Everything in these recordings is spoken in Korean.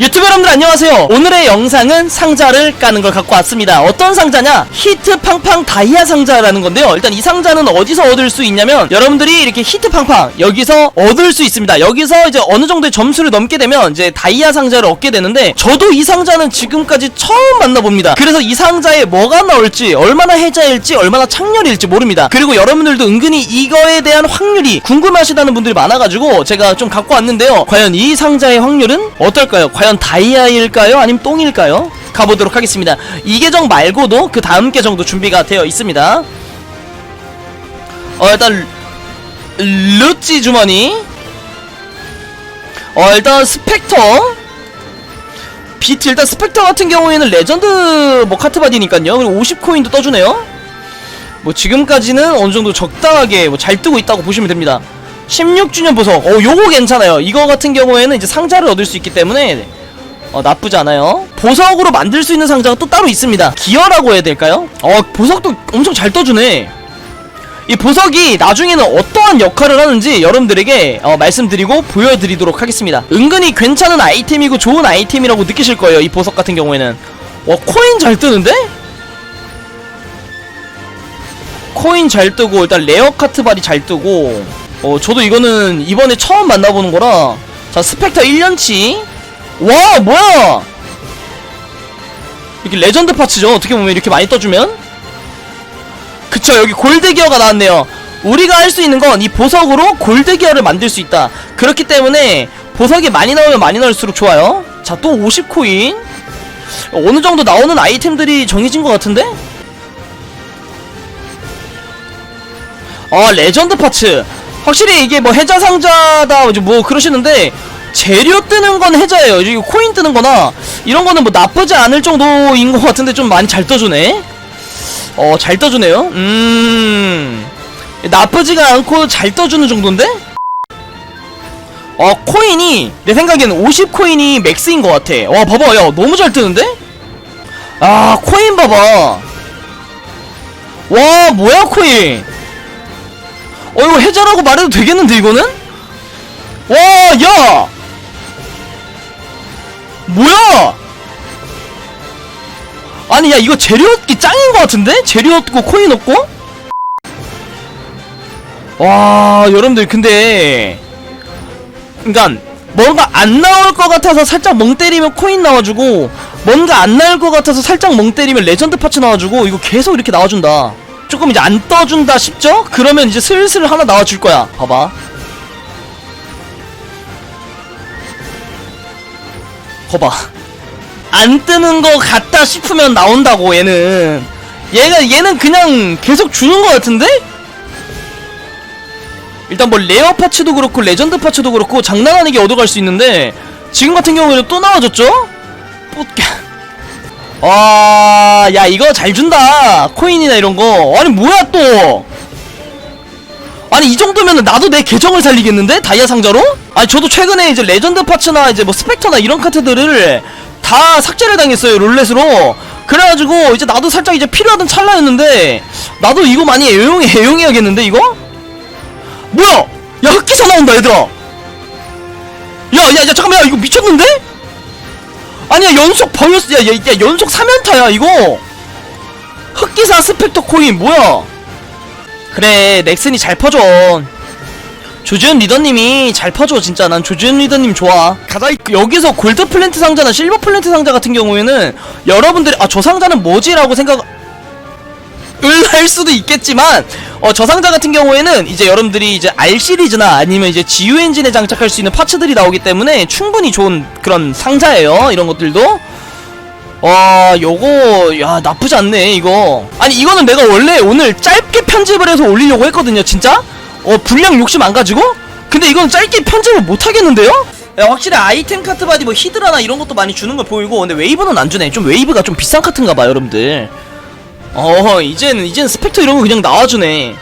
유튜브 여러분들 안녕하세요. 오늘의 영상은 상자를 까는 걸 갖고 왔습니다. 어떤 상자냐? 히트 팡팡 다이아 상자라는 건데요. 일단 이 상자는 어디서 얻을 수 있냐면 여러분들이 이렇게 히트 팡팡 여기서 얻을 수 있습니다. 여기서 이제 어느 정도의 점수를 넘게 되면 이제 다이아 상자를 얻게 되는데 저도 이 상자는 지금까지 처음 만나봅니다. 그래서 이 상자에 뭐가 나올지 얼마나 해자일지 얼마나 창렬일지 모릅니다. 그리고 여러분들도 은근히 이거에 대한 확률이 궁금하시다는 분들이 많아가지고 제가 좀 갖고 왔는데요. 과연 이 상자의 확률은 어떨까요 과연 다이아일까요? 아니면 똥일까요? 가보도록 하겠습니다. 이 계정 말고도 그 다음 계정도 준비가 되어 있습니다. 어 일단 루찌 주머니. 어 일단 스펙터. 비트 일단 스펙터 같은 경우에는 레전드 뭐 카트바디니까요. 그리고 50코인도 떠주네요. 뭐 지금까지는 어느정도 적당하게 뭐 잘 뜨고 있다고 보시면 됩니다. 16주년 보석. 어 요거 괜찮아요. 이거 같은 경우에는 이제 상자를 얻을 수 있기 때문에 어 나쁘지 않아요. 보석으로 만들 수 있는 상자가 또 따로 있습니다. 기어라고 해야 될까요? 어 보석도 엄청 잘 떠주네. 이 보석이 나중에는 어떠한 역할을 하는지 여러분들에게 어, 말씀드리고 보여드리도록 하겠습니다. 은근히 괜찮은 아이템이고 좋은 아이템이라고 느끼실 거예요 이 보석 같은 경우에는. 와 코인 잘 뜨는데? 코인 잘 뜨고 일단 레어 카트발이 잘 뜨고. 어 저도 이거는 이번에 처음 만나보는 거라. 자 스펙터 1년치 와 뭐야? 이렇게 레전드 파츠죠? 어떻게 보면 이렇게 많이 떠주면? 그쵸 여기 골드 기어가 나왔네요. 우리가 할 수 있는 건 이 보석으로 골드 기어를 만들 수 있다. 그렇기 때문에 보석이 많이 나오면 많이 나올수록 좋아요. 자 또 50코인. 어느 정도 나오는 아이템들이 정해진 것 같은데? 아 레전드 파츠. 확실히 이게 뭐 해자 상자다 이제 뭐 그러시는데 재료 뜨는 건 해자예요. 이게 코인 뜨는 거나 이런 거는 뭐 나쁘지 않을 정도인 것 같은데 좀 많이 잘 떠주네. 어 잘 떠주네요. 음. 나쁘지가 않고 잘 떠주는 정도인데? 어 코인이 내 생각에는 50코인이 맥스인 것 같아. 와 봐봐. 야 너무 잘 뜨는데? 아 코인 봐봐. 와 뭐야 코인? 어 이거 해자라고 말해도 되겠는데 이거는? 와 야! 뭐야! 아니 야 이거 재료 얻기 짱인 것 같은데? 재료 얻고 코인 얻고? 와 여러분들 근데 그니까 뭔가 안 나올 것 같아서 살짝 멍 때리면 코인 나와주고 뭔가 안 나올 것 같아서 살짝 멍 때리면 레전드 파츠 나와주고 이거 계속 이렇게 나와준다 조금 이제 안 떠준다 싶죠? 그러면 이제 슬슬 하나 나와줄 거야 봐봐 거봐 안 뜨는 거 같다 싶으면 나온다고 얘는 얘가 얘는 그냥 계속 주는 거 같은데? 일단 뭐 레어 파츠도 그렇고 레전드 파츠도 그렇고 장난 아니게 얻어갈 수 있는데 지금 같은 경우에는 또 나와줬죠? 뽀까 와, 야 이거 잘 준다. 코인이나 이런 거. 아니 뭐야 또? 아니 이 정도면은 나도 내 계정을 살리겠는데 다이아 상자로? 아니 저도 최근에 이제 레전드 파츠나 이제 뭐 스펙터나 이런 카트들을 다 삭제를 당했어요 롤렛으로. 그래가지고 이제 나도 살짝 이제 필요하던 찰나였는데 나도 이거 많이 애용 애용해야겠는데 이거? 뭐야? 야 흑기사 나온다 얘들아. 야, 야, 야, 잠깐만, 야, 이거 미쳤는데? 아니야 연속 버렸어 야, 야, 야 연속 3연타야 이거 흑기사 스펙터 코인 뭐야 그래 넥슨이 잘 퍼줘 조지현 리더님이 잘 퍼줘 진짜 난 조지현 리더님 좋아 가자 여기서 골드 플랜트 상자나 실버 플랜트 상자 같은 경우에는 여러분들이 아 저 상자는 뭐지? 라고 생각 을할 수도 있겠지만 어, 저 상자 같은 경우에는 이제 여러분들이 이제 R 시리즈나 아니면 이제 GU 엔진에 장착할 수 있는 파츠들이 나오기 때문에 충분히 좋은 그런 상자예요. 이런 것들도. 와, 요거 야 나쁘지 않네 이거. 아니 이거는 내가 원래 오늘 짧게 편집을 해서 올리려고 했거든요, 진짜. 어 분량 욕심 안 가지고. 근데 이건 짧게 편집을 못 하겠는데요? 야, 확실히 아이템 카트 바디 뭐 히드라나 이런 것도 많이 주는 거 보이고 근데 웨이브는 안 주네. 좀 웨이브가 좀 비싼 카트인가 봐, 여러분들. 어 이제는 이제는 스펙터 이런 거 그냥 나와주네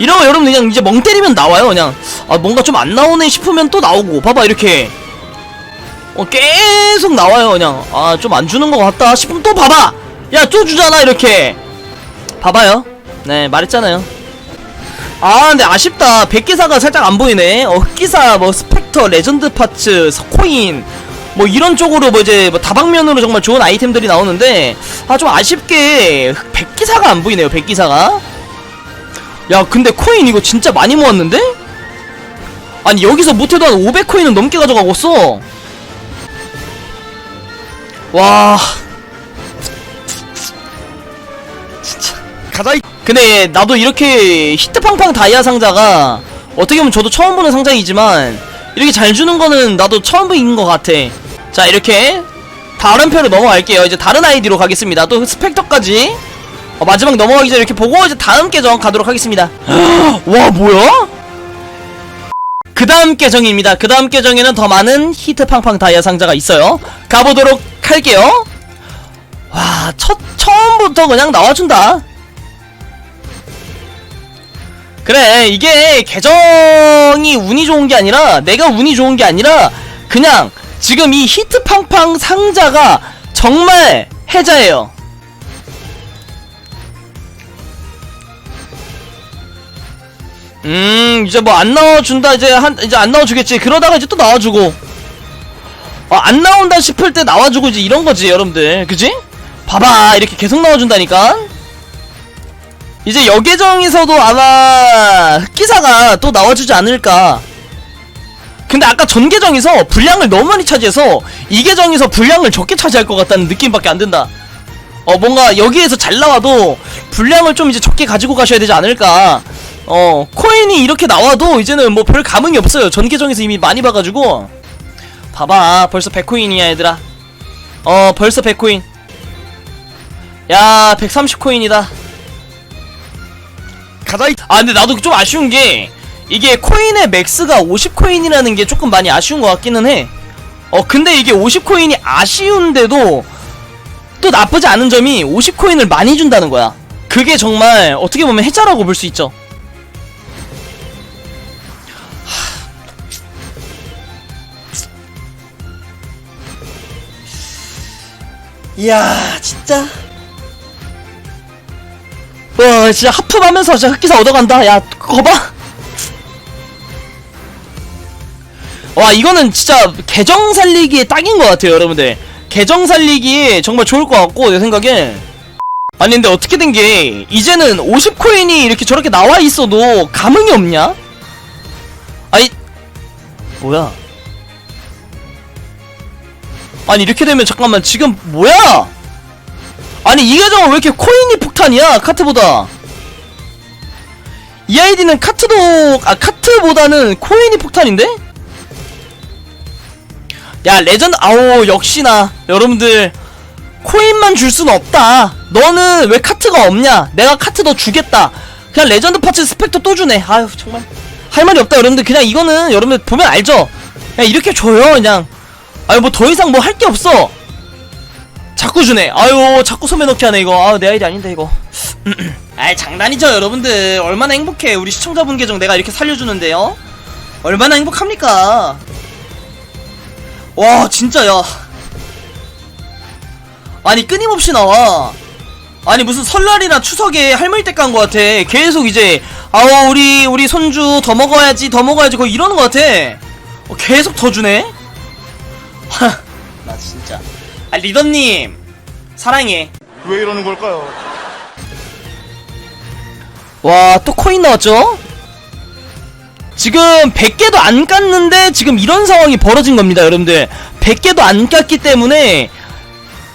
이런 거 여러분 그냥 이제 멍 때리면 나와요 그냥 아 뭔가 좀 안 나오네 싶으면 또 나오고 봐봐 이렇게 어, 계속 나와요 그냥. 아 좀 안 주는 것 같다 싶으면 또 봐봐! 야 또 주잖아 이렇게. 봐봐요. 네 말했잖아요. 아 근데 아쉽다. 백기사가 살짝 안 보이네. 어 흑기사 뭐 스펙터 레전드 파츠 코인 뭐 이런 쪽으로 뭐 이제 뭐 다방면으로 정말 좋은 아이템들이 나오는데 아 좀 아쉽게 흑- 백기사가 안 보이네요 백기사가. 야 근데 코인 이거 진짜 많이 모았는데? 아니 여기서 못해도 한 500코인은 넘게 가져가고 있어 와. 진짜. 가자. 이- 근데 나도 이렇게 히트팡팡 다이아 상자가 어떻게 보면 저도 처음 보는 상자이지만 이렇게 잘 주는 거는 나도 처음 보는 것 같아. 자 이렇게 다른 표로 넘어갈게요. 이제 다른 아이디로 가겠습니다. 또 스펙터까지. 어, 마지막 넘어가기 전에 이렇게 보고 이제 다음 계정 가도록 하겠습니다. 와 뭐야? 그 다음 계정입니다. 그 다음 계정에는 더 많은 히트팡팡 다이아 상자가 있어요. 가보도록 할게요. 와 첫, 처음부터 그냥 나와준다. 그래 이게 계정이 운이 좋은 게 아니라 내가 운이 좋은 게 아니라 그냥 지금 이 히트팡팡 상자가 정말 해자예요 음 이제 뭐 안 나와준다 이제 한 이제 안 나와주겠지. 그러다가 이제 또 나와주고. 어, 안 나온다 싶을 때 나와주고 이제 이런 거지 여러분들. 그지? 봐봐 이렇게 계속 나와준다니까. 이제 여계정에서도 아마 흑기사가 또 나와주지 않을까. 근데 아까 전 계정에서 분량을 너무 많이 차지해서 이 계정에서 분량을 적게 차지할 것 같다는 느낌밖에 안 든다. 어 뭔가 여기에서 잘 나와도 분량을 좀 이제 적게 가지고 가셔야 되지 않을까 어 코인이 이렇게 나와도 이제는 뭐 별 감흥이 없어요. 전 계정에서 이미 많이 봐가지고. 봐봐 벌써 100코인이야 얘들아. 어 벌써 100코인. 야 130코인이다. 가자 이- 아 근데 나도 좀 아쉬운 게 이게 코인의 맥스가 50코인이라는 게 조금 많이 아쉬운 것 같기는 해 어 근데 이게 50코인이 아쉬운데도 또 나쁘지 않은 점이 50코인을 많이 준다는 거야. 그게 정말 어떻게 보면 해자라고 볼 수 있죠 이야 진짜? 와 진짜 하품하면서 진짜 흑기사 얻어간다? 야 거봐. 와 이거는 진짜 계정 살리기에 딱인 것 같아요 여러분들. 계정 살리기에 정말 좋을 것 같고 내 생각엔. 아니 근데 어떻게 된 게 이제는 50코인이 이렇게 저렇게 나와 있어도 감흥이 없냐? 아니 뭐야 아니 이렇게 되면 잠깐만 지금 뭐야? 아니 이 계정은 왜 이렇게 코인이 폭탄이야 카트보다? 이 아이디는 카트도 아 카트보다는 코인이 폭탄인데? 야 레전드 아오 역시나. 여러분들 코인만 줄 수는 없다. 너는 왜 카트가 없냐? 내가 카트 너 주겠다. 그냥 레전드 파츠 스펙터 또 주네. 아유 정말. 할 말이 없다 여러분들. 그냥 이거는 여러분들 보면 알죠? 그냥 이렇게 줘요 그냥 아유 뭐 더 이상 뭐 할 게 없어. 자꾸 주네. 아유 자꾸 소매 넣기 하네 이거. 아유 내 아이디 아닌데 이거. 아이 장난이죠 여러분들. 얼마나 행복해. 우리 시청자분 계정 내가 이렇게 살려주는데요. 얼마나 행복합니까? 와 진짜 야 아니 끊임없이 나와. 아니 무슨 설날이나 추석에 할머니 댁간거 같아. 계속 이제 아우 우리 우리 손주 더 먹어야지 더 먹어야지 거의 이러는 거 같아. 어, 계속 더 주네? 하 나 진짜. 아 리더님! 사랑해. 왜 이러는 걸까요? 와 또 코인 나왔죠? 지금 100개도 안 깠는데 지금 이런 상황이 벌어진 겁니다 여러분들. 100개도 안 깠기 때문에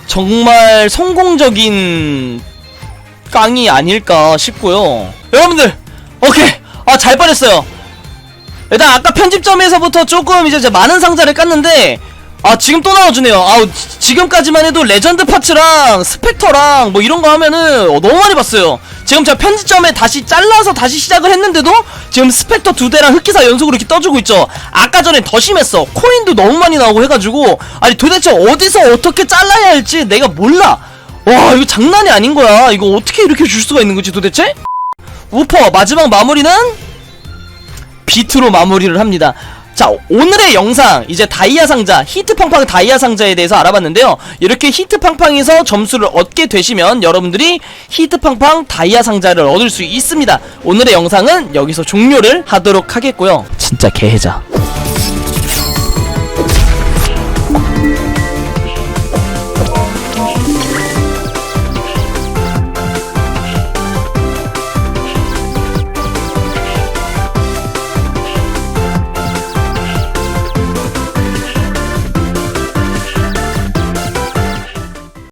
정말 성공적인 깡이 아닐까 싶고요. 여러분들 오케이! 아잘 뻔했어요. 일단 아까 편집점에서부터 조금 이제 많은 상자를 깠는데 아 지금 또 나와주네요. 아우 지- 지금까지만 해도 레전드 파츠랑 스펙터랑 뭐 이런 거 하면은 어, 너무 많이 봤어요. 지금 제가 편집점에 다시 잘라서 다시 시작을 했는데도 지금 스펙터 두 대랑 흑기사 연속으로 이렇게 떠주고 있죠. 아까 전에 더 심했어. 코인도 너무 많이 나오고 해가지고 아니 도대체 어디서 어떻게 잘라야 할지 내가 몰라. 와 이거 장난이 아닌 거야. 이거 어떻게 이렇게 줄 수가 있는 거지 도대체? 우퍼 마지막 마무리는? 비트로 마무리를 합니다. 자 오늘의 영상 이제 다이아 상자 히트팡팡 다이아 상자에 대해서 알아봤는데요. 이렇게 히트팡팡에서 점수를 얻게 되시면 여러분들이 히트팡팡 다이아 상자를 얻을 수 있습니다. 오늘의 영상은 여기서 종료를 하도록 하겠고요. 진짜 개해자